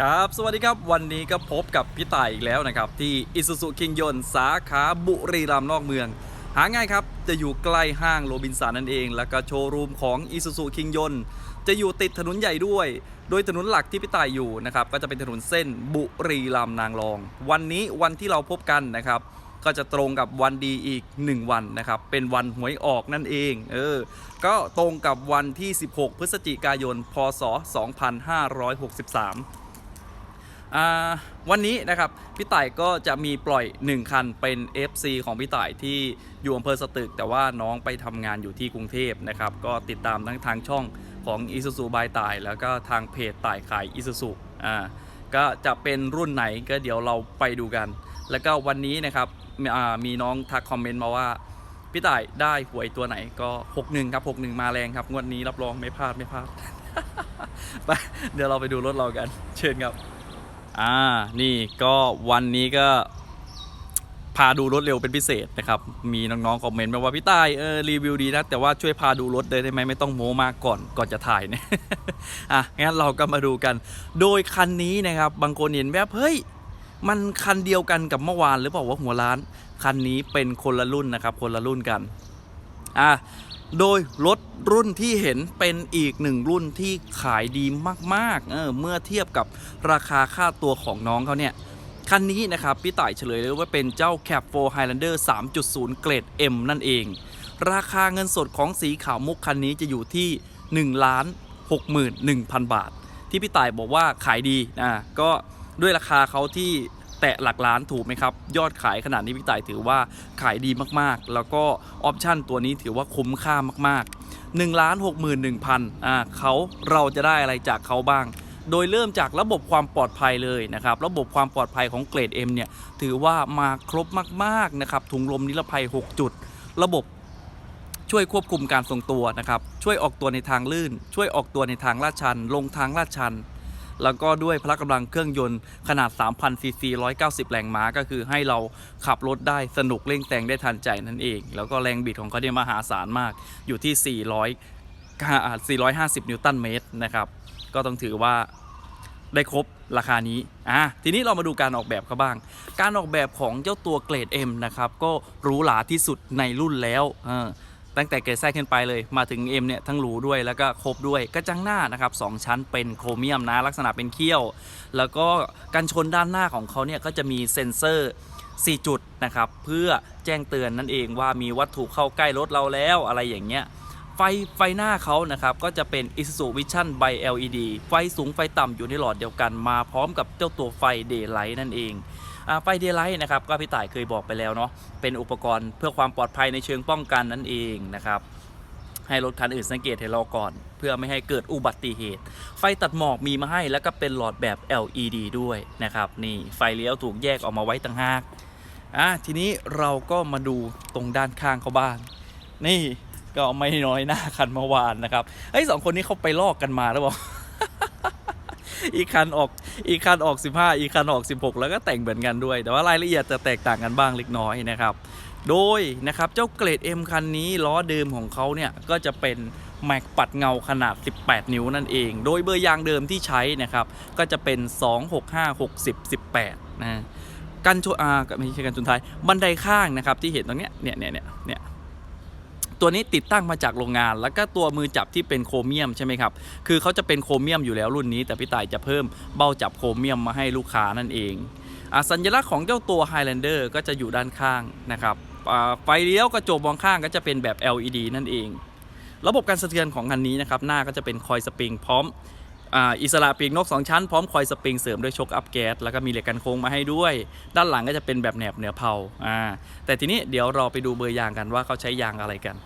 ครับสวัสดีครับวันนี้ก็พบกับพี่ต่ายอีกแล้วนะครับ ที่อิสุสุคิงยนสาขาบุรีรัมย์นอกเมือง หาง่ายครับ จะอยู่ใกล้ห้างโรบินสันนั่นเอง แล้วก็โชว์รูมของอิสุสุคิงยนจะอยู่ติดถนนใหญ่ด้วย โดยถนนหลักที่พี่ต่ายอยู่นะครับ ก็จะเป็นถนนเส้นบุรีรัมย์นางรอง วันนี้วันที่เราพบกันนะครับ ก็จะตรงกับวันดีอีก 1 วันนะครับ เป็นวันหวยออกนั่นเอง เออ ก็ตรงกับวันที่ 16 พฤศจิกายน พศ 2563อ่า วันนี้นะครับพี่ต่ายก็จะมีปล่อย 1 คันเป็น FC ของพี่ต่ายที่อยู่อำเภอสตึก แต่ว่าน้องไปทำงานอยู่ที่กรุงเทพนะครับก็ติดตามทั้งทางช่องของ i s u z u บายต่าย แล้วก็ทางเพจต่ายขาย i s u z u อ่าก็จะเป็นรุ่นไหนก็เดี๋ยวเราไปดูกัน แล้วก็วันนี้นะครับมีอ่ามีน้องทักคอมเมนต์มาว่าพี่ต่ายได้หวยตัวไหนก็ 61 ครับ 61 มาแรงครับ งวดนี้รับรองไม่พลาดไม่พลาด ไปเดี๋ยวเราไปดูรถเรากัน เชิญครับ อ่านี่ก็วันนี้ก็พาดูรถเร็วเป็นพิเศษนะครับ มีน้องๆคอมเมนต์มาว่าพี่ต้ายเออรีวิวดีนะ แต่ว่าช่วยพาดูรถเลยได้ไหมไม่ต้องโม้มากก่อนก่อนจะถ่ายเนี่ยอะงั้นเราก็มาดูกัน โดยคันนี้นะครับ บางคนเห็นแบบเฮ้ยมันคันเดียวกันกับเมื่อวานหรือเปล่าว่าหัวร้าน คันนี้เป็นคนละรุ่นนะครับ คนละรุ่นกัน อะ โดยรถรุ่นที่เห็นเป็นอีกหนึ่งรุ่นที่ขายดีมากๆเออเมื่อเทียบกับราคาค่าตัวของน้องเขาเนี่ย คันนี้นะครับ พี่ต่ายเฉลยเลยว่าเป็นเจ้า Cap 4 Highlander 3.0 เกรด M นั่นเอง ราคาเงินสดของสีขาวมุกคันนี้จะอยู่ที่ 1 ล้าน61,000 บาท ที่พี่ต่ายบอกว่าขายดีนะก็ด้วยราคาเขาที่ แตะหลักล้านถูกไหมครับ ยอดขายขนาดนี้พี่ต่ายถือว่าขายดีมากๆ แล้วก็ออปชั่นตัวนี้ถือว่าคุ้มค่ามากๆ1ล้าน61,000อ่าเขาเราจะได้อะไรจากเขาบ้างโดยเริ่มจากระบบความปลอดภัยเลยนะครับ ระบบความปลอดภัยของเกรด M เนี่ย ถือว่ามาครบมาก ๆ นะครับ ถุงลมนิรภัย 6 จุด ระบบช่วยควบคุมการทรงตัวนะครับ ช่วยออกตัวในทางลื่น ช่วยออกตัวในทางลาดชัน ลงทางลาดชัน แล้วก็ด้วยพละกำลังเครื่องยนต์ขนาด 3,000 ซีซี 190 แรงม้า ก็คือให้เราขับรถได้สนุกเร่งแซงได้ทันใจนั่นเอง แล้วก็แรงบิดของเขาเนี่ยมหาศาลมากอยู่ที่ 400อ่า450 นิวตันเมตรนะครับ ก็ต้องถือว่าได้ครบราคานี้ อะ ทีนี้เรามาดูการออกแบบเขาบ้าง การออกแบบของเจ้าตัวเกรด M นะครับ ก็หรูหราที่สุดในรุ่นแล้ว เออ ตั้งแต่เกรดแรกขึ้นไปเลยมาถึง M เนี่ยทั้งหรูด้วยแล้วก็ครบด้วยกระจังหน้านะครับสองชั้นเป็นโครเมียมนะลักษณะเป็นเขี้ยว แล้วก็กันชนด้านหน้าของเขาเนี่ยก็จะมีเซ็นเซอร์ 4 จุดนะครับเพื่อแจ้งเตือนนั่นเองว่ามีวัตถุเข้าใกล้รถเราแล้วอะไรอย่างเงี้ยไฟไฟหน้าเขานะครับก็จะเป็น Isuzu Vision by LED ไฟสูงไฟต่ำอยู่ในหลอดเดียวกันมาพร้อมกับเจ้าตัวไฟ Daylight นั่นเอง ไฟ Daylight นะครับก็พี่ต่ายเคยบอกไปแล้วเนาะเป็นอุปกรณ์เพื่อความปลอดภัยในเชิงป้องกันนั่นเองนะครับให้รถคันอื่นสังเกตให้เราก่อน เพื่อไม่ให้เกิดอุบัติเหตุ ไฟตัดหมอกมีมาให้แล้วก็เป็นหลอดแบบ LED ด้วยนะครับนี่ไฟเลี้ยวถูกแยกออกมาไว้ต่างหากอะทีนี้เราก็มาดูตรงด้านข้างเขาบ้างนี่ก็ไม่น้อยหน้าคันเมื่อวานนะครับไอ้สองคนนี้เขาไปลอกกันมาหรือเปล่า อีกคันออกอีกคันออก 15 อีกคันออก 16 แล้วก็แต่งเหมือนกันด้วย แต่ว่ารายละเอียดจะแตกต่างกันบ้างเล็กน้อยนะครับ โดยนะครับเจ้าเกรด M คันนี้ล้อเดิมของเขาเนี่ยก็จะเป็นแม็กปัดเงาขนาด 18 นิ้วนั่นเอง โดยเบอร์ยางเดิมที่ใช้นะครับก็จะเป็น 265 60 18นะกันชนอ่าไม่ใช่กันชนท้ายบันไดข้างนะครับที่เห็นตรงเนี้ยเนี่ยเนี่ยเนี่ยเนี่ย ตัวนี้ติดตั้งมาจากโรงงาน แล้วก็ตัวมือจับที่เป็นโครเมียมใช่ไหมครับคือเขาจะเป็นโครเมียมอยู่แล้วรุ่นนี้ แต่พี่ต่ายจะเพิ่มเบ้าจับโครเมียมมาให้ลูกค้านั่นเองอสัญลักษณ์ของเจ้าตัว Highlander ก็จะอยู่ด้านข้างนะครับไฟเลี้ยวกระจกมองข้างก็จะเป็นแบบ LED นั่นเอง ระบบการสะเทือนของคันนี้นะครับหน้าก็จะเป็นคอยสปริงพร้อมอิสระปีกนก 2 ชั้นพร้อมคอยสปริงเสริมด้วยชกอัพแก๊สแล้วก็มีเหล็กกันโค้งมาให้ด้วย ด้านหลังก็จะเป็นแบบแหนบเหนือเผาอ่าแต่ทีนี้เดี๋ยวเราไปดูเบอร์ยางกันว่าเขาใช้ยางอะไรกัน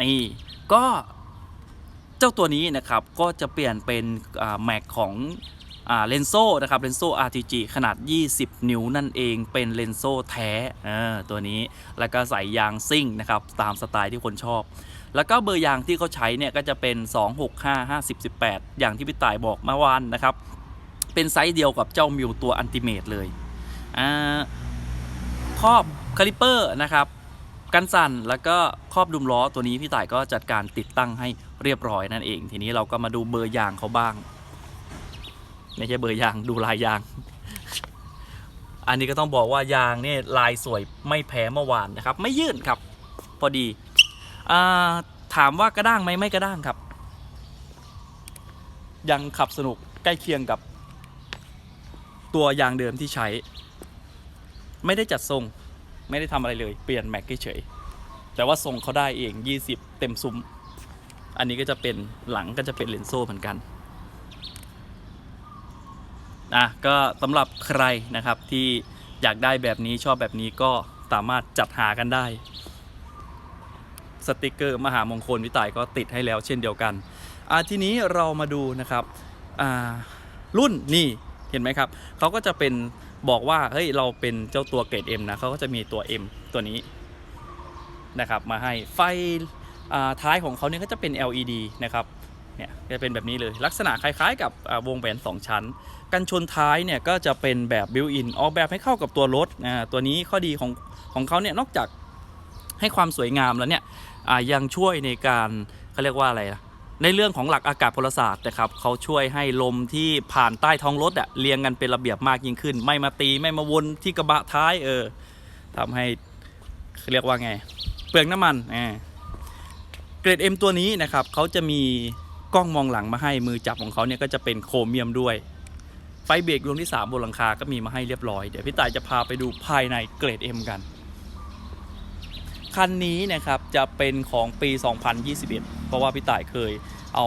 นี่ก็เจ้าตัวนี้นะครับก็จะเปลี่ยนเป็นแม็กของเลนโซนะครับเลนโซ RTG ขนาด 20 นิ้วนั่นเองเป็นเลนโซแท้ตัวนี้แล้วก็ใส่ยางซิ่งนะครับตามสไตล์ที่คนชอบ แล้วก็เบอร์ยางที่เขาใช้เนี่ยก็จะเป็น 265 50 18 อย่างที่พี่ต่ายบอกเมื่อวานนะครับ เป็นไซส์เดียวกับเจ้ามิวตัวอันติเมตเลยอ่าครอบคาลิเปอร์นะครับ กันสั่นแล้วก็ครอบดุมล้อตัวนี้พี่ต่ายก็จัดการติดตั้งให้เรียบร้อยนั่นเอง ทีนี้เราก็มาดูเบอร์ยางเขาบ้าง ไม่ใช่เบอร์ยางดูลายยาง อันนี้ก็ต้องบอกว่ายางเนี่ยลายสวยไม่แพ้เมื่อวานนะครับ ไม่ยื่นครับ พอดีอถามว่ากระด้างไหมไม่กระด้างครับ ยังขับสนุกใกล้เคียงกับ ตัวยางเดิมที่ใช้ ไม่ได้จัดทรง ไม่ได้ทำอะไรเลย เปลี่ยนแม็กเฉยแต่ว่าทรงเขาได้เอง 20 เต็มซุ้ม อันนี้ก็จะเป็นหลังก็จะเป็นเลนโซ่เหมือนกันอะก็สำหรับใครนะครับที่อยากได้แบบนี้ชอบแบบนี้ก็สามารถจัดหากันได้ สติกเกอร์มหามงคลวิต่ายก็ติดให้แล้วเช่นเดียวกันอะทีนี้เรามาดูนะครับรุ่นนี่เห็นไหมครับเขาก็จะเป็น บอกว่าเฮ้ยเราเป็นเจ้าตัวเกรด M นะเขาก็จะมีตัว M ตัวนี้นะครับมาให้ไฟท้ายของเขาเนี่ยก็จะเป็น LED นะครับเนี่ยจะเป็นแบบนี้เลยลักษณะคล้ายๆกับวงแหวน 2 ชั้น กันชนท้ายเนี่ยก็จะเป็นแบบบิวอินออกแบบให้เข้ากับตัวรถตัวนี้ข้อดีของของเขาเนี่ยนอกจากให้ความสวยงามแล้วเนี่ยยังช่วยในการเขาเรียกว่าอะไรนะ ในเรื่องของหลักอากาศพลศาสตร์นะครับเขาช่วยให้ลมที่ผ่านใต้ท้องรถอะเรียงกันเป็นระเบียบมากยิ่งขึ้น ไม่มาตีไม่มาวนที่กระบะท้ายเออทำให้เรียกว่าไง เปลืองน้ำมันอ่าเกรด M ตัวนี้นะครับเขาจะมีกล้องมองหลังมาให้มือจับของเขาเนี่ยก็จะเป็นโครเมียมด้วย ไฟเบรกดวงที่ 3 บนหลังคาก็มีมาให้เรียบร้อย เดี๋ยวพี่ต่ายจะพาไปดูภายในเกรด M กัน คันนี้นะครับจะเป็นของปี 2021 เพราะว่าพี่ต่ายเคยเอา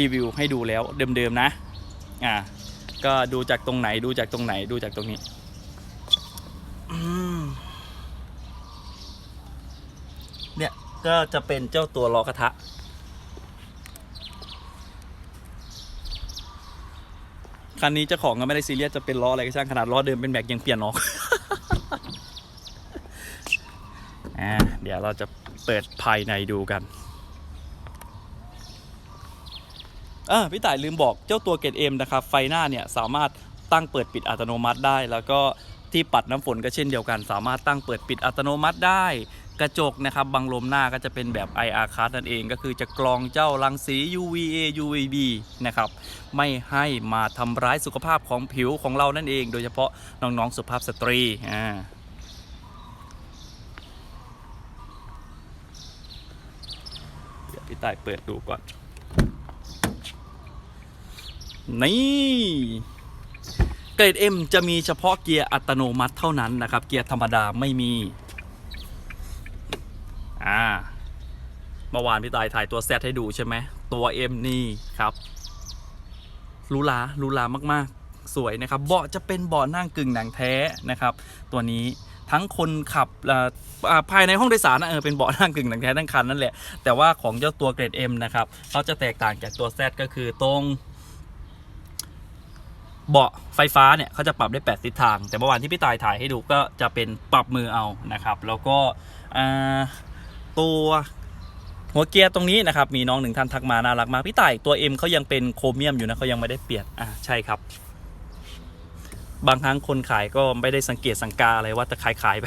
รีวิวให้ดูแล้วเดิมๆนะอ่าก็ดูจากตรงไหนดูจากตรงไหนดูจากตรงนี้อืมเนี่ยก็จะเป็นเจ้าตัวล้อกระทะคันนี้เจ้าของก็ไม่ได้ซีเรียสจะเป็นล้ออะไรก็ช่างขนาดล้อเดิมเป็นแม็กยังเปลี่ยนออกอ่าเดี๋ยวเราจะเปิดภายในดูกัน เออพี่ต่ายลืมบอกเจ้าตัวเกตเอ็มนะครับไฟหน้าเนี่ยสามารถตั้งเปิดปิดอัตโนมัติได้ แล้วก็ที่ปัดน้ำฝนก็เช่นเดียวกัน สามารถตั้งเปิดปิดอัตโนมัติได้ กระจกนะครับบังลมหน้าก็จะเป็นแบบ IR card นั่นเองก็คือจะกรองเจ้ารังสี UVA UVB นะครับไม่ให้มาทำร้ายสุขภาพของผิวของเรานั่นเอง โดยเฉพาะน้องๆสุภาพสตรีอ่าเดี๋ยวพี่ต่ายเปิดดูก่อน นี่เกรด M จะมีเฉพาะเกียร์อัตโนมัติเท่านั้นนะครับ เกียร์ธรรมดาไม่มี อ่าเมื่อวานพี่ตายถ่ายตัวแซให้ดูใช่ไหม ตัว M นี่ครับหรูหราหรูหรามากๆ สวยนะครับ เบาะจะเป็นเบาะนั่งกึ่งหนังแท้นะครับ ตัวนี้ทั้งคนขับภายในห้องโดยสารนะเออเป็นเบาะนั่งกึ่งหนังแท้ทั้งคันนั่นแหละ แต่ว่าของเจ้าตัวเกรด M นะครับเขาจะแตกต่างจากตัว Z ก็คือตรง เบาะไฟฟ้าเนี่ยเขาจะปรับได้ 8 ทิศทาง แต่เมื่อวานที่พี่ตายถ่ายให้ดูก็จะเป็นปรับมือเอานะครับ แล้วก็ตัวหัวเกียร์ตรงนี้นะครับ มีน้องหนึ่งท่านทักมาน่ารักมากพี่ต่ายตัว M เขายังเป็นโครเมียมอยู่นะเขายังไม่ได้เปลี่ยนอ่าใช่ครับ บางครั้งคนขายก็ไม่ได้สังเกตสังกาอะไรว่าจะขายขายไป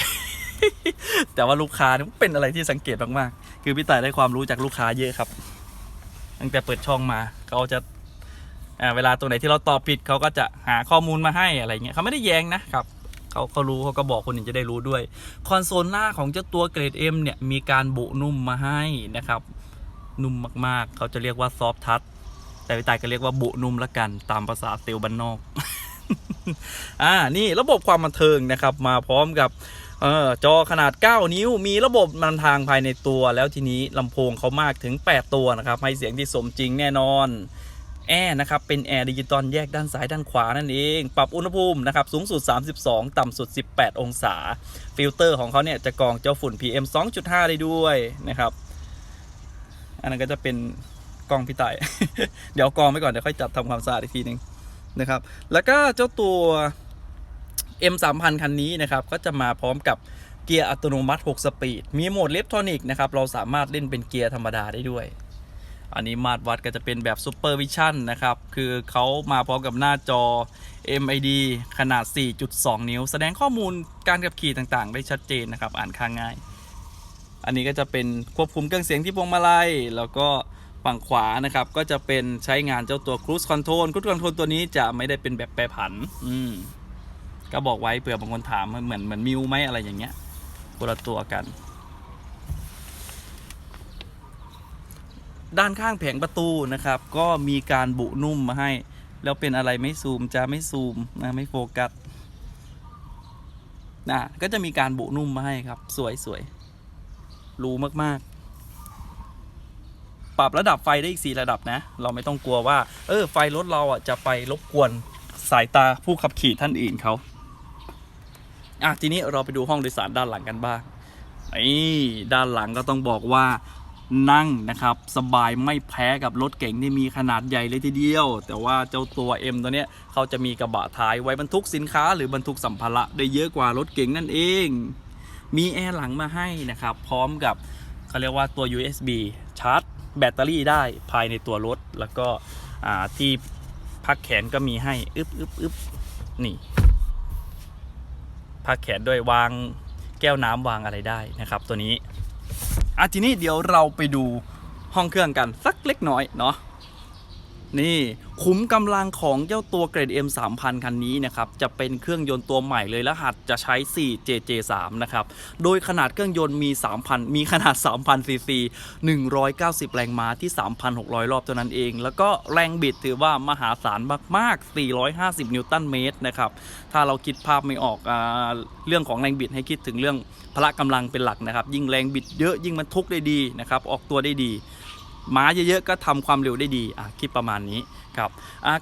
แต่ว่าลูกค้าเนี่ยเป็นอะไรที่สังเกตมากๆคือพี่ต่ายได้ความรู้จากลูกค้าเยอะครับ ตั้งแต่เปิดช่องมาเขาจะ เวลาตรงไหนที่เราตอบผิดเขาก็จะหาข้อมูลมาให้อะไรเงี้ยเขาไม่ได้แย้งนะครับเขาเขารู้เขาก็บอกคนอื่นจะได้รู้ด้วย คอนโซลหน้าของเจ้าตัวเกรด M เนี่ยมีการบุนุ่มมาให้นะครับ นุ่มมากๆ เขาจะเรียกว่าซอฟทัชแต่พี่ตายก็เรียกว่าบุนุ่มละกัน ตามภาษาเซลล์บ้านนอก อ่านี่ระบบความบันเทิงนะครับ มาพร้อมกับเออจอขนาด 9 นิ้ว มีระบบนำทางภายในตัว แล้วทีนี้ลำโพงเขามากถึง 8 ตัวนะครับ ให้เสียงที่สมจริงแน่นอน แอร์นะครับเป็นแอร์ดิจิตอลแยกด้านซ้ายด้านขวานั่นเอง ปรับอุณหภูมินะครับสูงสุด 32 ต่ำสุด 18 องศา ฟิลเตอร์ของเขาเนี่ยจะกรองเจ้าฝุ่น PM 2.5 ได้ด้วยนะครับอันนั้นก็จะเป็นกรองพี่ต่าย เดี๋ยวกรองไปก่อน เดี๋ยวค่อยจัดทำความสะอาดอีกทีหนึงนะครับ แล้วก็เจ้าตัว M 3 0 0 0คันนี้นะครับ ก็จะมาพร้อมกับเกียร์อัตโนมัติ 6 สปีด มีโหมดเลฟทรอนิกนะครับ เราสามารถเล่นเป็นเกียร์ธรรมดาได้ด้วย อันนี้มาตรวัดก็จะเป็นแบบ Super Vision นะครับ คือเขามาพร้อมกับหน้าจอ MID ขนาด 4.2 นิ้ว แสดงข้อมูลการขับขี่ต่างๆ ได้ชัดเจนนะครับ อ่านค่างง่าย อันนี้ก็จะเป็นควบคุมเครื่องเสียงที่พวงมาลัย แล้วก็ฝั่งขวานะครับ ก็จะเป็นใช้งานเจ้าตัว Cruise Control Cruise Control ตัวนี้จะไม่ได้เป็นแบบแปรผัน อืม ก็บอกไว้เผื่อบางคนถามเหมือนเหมือนมิวไหมอะไรอย่างเงี้ยคนละตัวกัน ด้านข้างแผงประตูนะครับ ก็มีการบุนุ่มมาให้ แล้วเป็นอะไรไม่ซูมจะไม่ซูมนะไม่โฟกัสนะก็จะมีการบุนุ่มมาให้ครับ สวยสวยรู้มากๆ ปรับระดับไฟได้อีกสี่ระดับนะ เราไม่ต้องกลัวว่า เออ ไฟรถเราอะจะไปรบกวนสายตาผู้ขับขี่ท่านอื่นเขาอะทีนี้เราไปดูห้องโดยสารด้านหลังกันบ้างนี่ด้านหลังก็ต้องบอกว่า นั่งนะครับ สบายไม่แพ้กับรถเก๋งที่มีขนาดใหญ่เลยทีเดียว แต่ว่าเจ้าตัว M ตัวเนี้ยเขาจะมีกระบะท้ายไว้บรรทุกสินค้า หรือบรรทุกสัมภาระได้เยอะกว่ารถเก๋งนั่นเอง มีแอร์หลังมาให้นะครับ พร้อมกับเขาเรียกว่าตัว USB ชาร์จ แบตเตอรี่ได้ภายในตัวรถ แล้วก็ที่พักแขนก็มีให้อึบอึบอึบนี่พักแขนด้วยวางแก้วน้ำวางอะไรได้นะครับ ตัวนี้ อะทีนี้เดี๋ยวเราไปดูห้องเครื่องกันสักเล็กน้อยเนาะ นี่ขุมกำลังของเจ้าตัวเกรด M 3000 คันนี้นะครับ จะเป็นเครื่องยนต์ตัวใหม่เลยรหัสจะใช้ 4JJ3 นะครับ โดยขนาดเครื่องยนต์มี 3,000 มีขนาด 3,000 ซีซี 190 แรงม้าที่ 3,600 รอบเท่านั้นเอง แล้วก็แรงบิดถือว่ามหาศาลมาก ๆ 450 นิวตันเมตรนะครับ ถ้าเราคิดภาพไม่ออกอเรื่องของแรงบิดให้คิดถึงเรื่องพละกำลังเป็นหลักนะครับ ยิ่งแรงบิดเยอะยิ่งมันทุกได้ดีนะครับ ออกตัวได้ดี ม้าเยอะๆก็ทำความเร็วได้ดีอะคิดประมาณนี้ครับ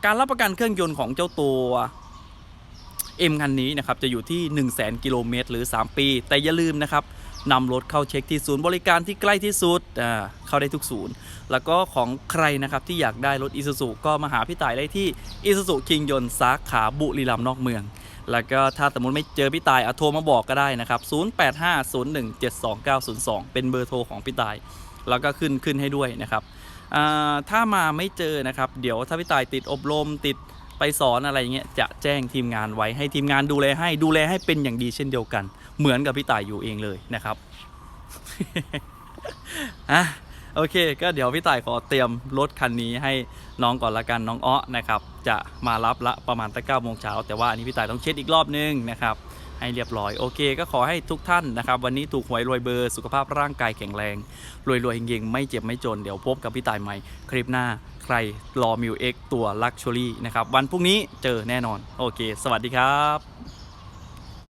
การรับประกันเครื่องยนต์ของเจ้าตัว M คันนี้นะครับจะอยู่ที่ 1 0 0 0 0 0กิโลเมตรหรือ 3 ปี แต่อย่าลืมนะครับนำรถเข้าเช็คที่ศูนย์บริการที่ใกล้ที่สุดเข้าได้ทุกศูนย์ แล้วก็ของใครนะครับที่อยากได้รถอีซูซูก็มาหาพี่ต่ายได้ที่อีซูซูคิงยนต์สาขาบุรีรัมย์นอกเมือง แล้วก็ถ้าสมมติไม่เจอพี่ตายอะโทรมาบอกก็ได้นะครับ 0850172902 เป็นเบอร์โทรของพี่ตาย แล้วก็ขึ้นขึ้นให้ด้วยนะครับถ้ามาไม่เจอนะครับเดี๋ยวถ้าพี่ตายติดอบรมติดไปสอนอะไรเงี้ยจะแจ้งทีมงานไว้ให้ทีมงานดูแลให้ดูแลให้เป็นอย่างดีเช่นเดียวกัน เหมือนกับพี่ตายอยู่เองเลยนะครับอะโอเค ก็เดี๋ยวพี่ต่ายขอเตรียมรถคันนี้ให้น้องก่อนละกันน้องอ้อนะครับ จะมารับละประมาณตั้งเก้าโมงเช้าแต่ว่าอันนี้พี่ต่ายต้องเช็ดอีกรอบนึงนะครับ ให้เรียบร้อย โอเค ก็ขอให้ทุกท่านนะครับ วันนี้ถูกหวยรวยเบอร์สุขภาพร่างกายแข็งแรง รวยรวยๆเฮงๆ ไม่เจ็บไม่จน เดี๋ยวพบกับพี่ตายใหม่ คลิปหน้าใครรอมิวเอ็กตัวลักชัวรี่นะครับ วันพรุ่งนี้เจอแน่นอน โอเค สวัสดีครับ